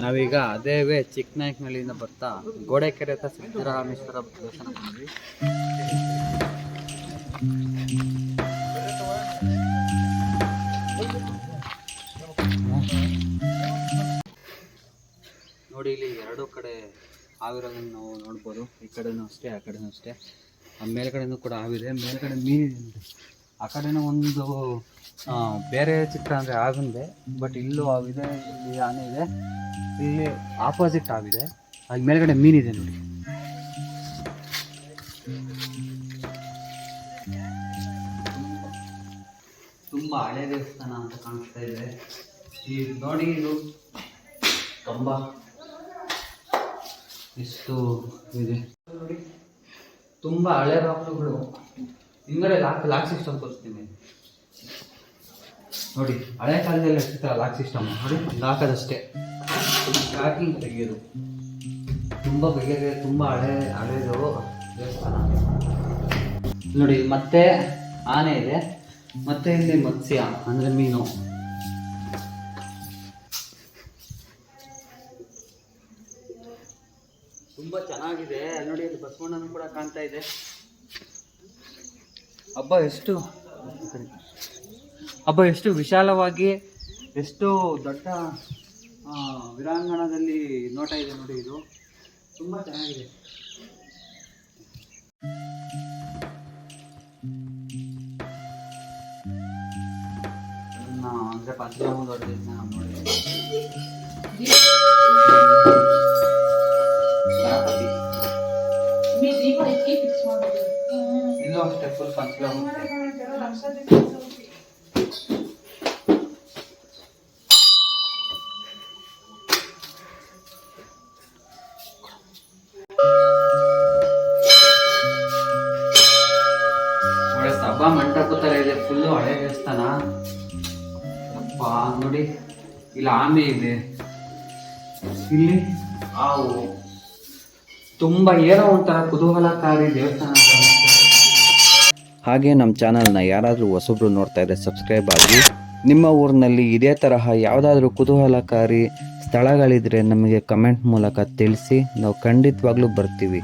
ನಾವೀಗ ಅದೇ ವೇ ಚಿಕ್ಕನಾಯಕನಹಳ್ಳಿಯಿಂದ ಬರ್ತಾ ಗೋಡೆಕೆರೆ ಹತ್ರ ಸಿದ್ದರಾಮೇಶ್ವರ ದರ್ಶನ ಮಾಡಿದ್ವಿ. ನೋಡಿ, ಇಲ್ಲಿ ಎರಡು ಕಡೆ ಆಗಿರೋದನ್ನು ನಾವು ನೋಡ್ಬೋದು. ಈ ಕಡೆನೂ ಅಷ್ಟೇ, ಆ ಕಡೆನೂ ಅಷ್ಟೇ. ಆ ಮೇಲ್ಗಡೆನೂ ಕೂಡ ಆವಿದೆ ಮೇಲ್ಗಡೆ ಮೀನಿದೆ. ಆ ಕಡೆನೂ ಒಂದು ಬೇರೆ ಚಿತ್ರ ಅಂದರೆ ಆಗುಂದೆ ಬಟ್ ಇಲ್ಲೂ ಆವಿದೆ ಇಲ್ಲಿ ಆನೆ ಇದೆ. ಇಲ್ಲಿ ಆಪೋಸಿಟ್ ಆಗಿದೆ ಅಲ್ಲಿ ಮೇಲ್ಗಡೆ ಮೀನಿದೆ ನೋಡಿ. ತುಂಬ ಹಳೆ ದೇವಸ್ಥಾನ ಅಂತ ಕಾಣಿಸ್ತಾ ಇದೆ. ಈ ನೋಡಿ ಇದು ಕಂಬ. ಇಷ್ಟು ಇದೆ. ನೋಡಿ, ತುಂಬ ಹಳೆ ಬಾಗಿಲುಗಳು. ಹಿಂಗಡೆ ಲಾಕ್ ಲಾಕ್ ಸಿಸ್ಟಮ್ ತೋರಿಸ್ತೀನಿ ನೋಡಿ, ಹಳೆ ಕಾಲದಲ್ಲಿ ಎಷ್ಟಿತ್ತು ಲಾಕ್ ಸಿಸ್ಟಮ್ ನೋಡಿ ಲಾಕದಷ್ಟೇ ಪ್ಯಾಕಿಂಗ್ ತೆಗೆಯೋದು. ತುಂಬ ಬಗೆಗೆ ತುಂಬ ಹಳೆ ಹಳೆದು ದೇವಸ್ಥಾನ. ನೋಡಿ, ಮತ್ತೆ ಆನೆ ಇದೆ. ಮತ್ತೆ ಇಲ್ಲಿ ಮತ್ಸ್ಯ, ಅಂದರೆ ಮೀನು. ತುಂಬ ಚೆನ್ನಾಗಿದೆ. ನೋಡಿ ಇಲ್ಲಿ ಬಸವಣ್ಣನೂ ಕೂಡ ಕಾಣ್ತಾ ಇದೆ. ಹಬ್ಬ ಎಷ್ಟು? ಹಬ್ಬ ಎಷ್ಟು ವಿಶಾಲವಾಗಿ ಎಷ್ಟು ದೊಡ್ಡ ವಿರಾಂಗಣದಲ್ಲಿ ನೋಟ ಇದೆ ನೋಡಿ ಇದು. ತುಂಬ ಚೆನ್ನಾಗಿದೆ. ಅಂದರೆ ಪದ್ಮ ನೋಡಿ. ಇನ್ನೂ ಅಷ್ಟೇ ಫುಲ್ ಪಂಚ ಸಭಾ ಮಂಟಪ ತರ ಇದೆ ಫುಲ್ಲು ಹಳೆ ದೇವಸ್ಥಾನ. ಅಪ್ಪ, ನೋಡಿ, ಇಲ್ಲಿ ಆಮೆ ಇದೆ. ಇಲ್ಲಿ, ಆವು. ತುಂಬಾ ಏನೋ ಒಂಥರ ಕುತೂಹಲಕಾರಿ ದೇವಸ್ಥಾನ. ಹಾಗೆ ನಮ್ಮ ಚಾನಲ್ನ ಯಾರಾದರೂ ಹೊಸಬ್ರು ನೋಡ್ತಾ ಇದ್ರೆ ಸಬ್ಸ್ಕ್ರೈಬ್ ಆಗಿ. ನಿಮ್ಮ ಊರಿನಲ್ಲಿ ಇದೇ ತರಹ ಯಾವುದಾದ್ರೂ ಕುತೂಹಲಕಾರಿ ಸ್ಥಳಗಳಿದ್ರೆ ನಮಗೆ ಕಮೆಂಟ್ ಮೂಲಕ ತಿಳಿಸಿ. ನಾವು ಖಂಡಿತವಾಗ್ಲೂ ಬರ್ತೀವಿ.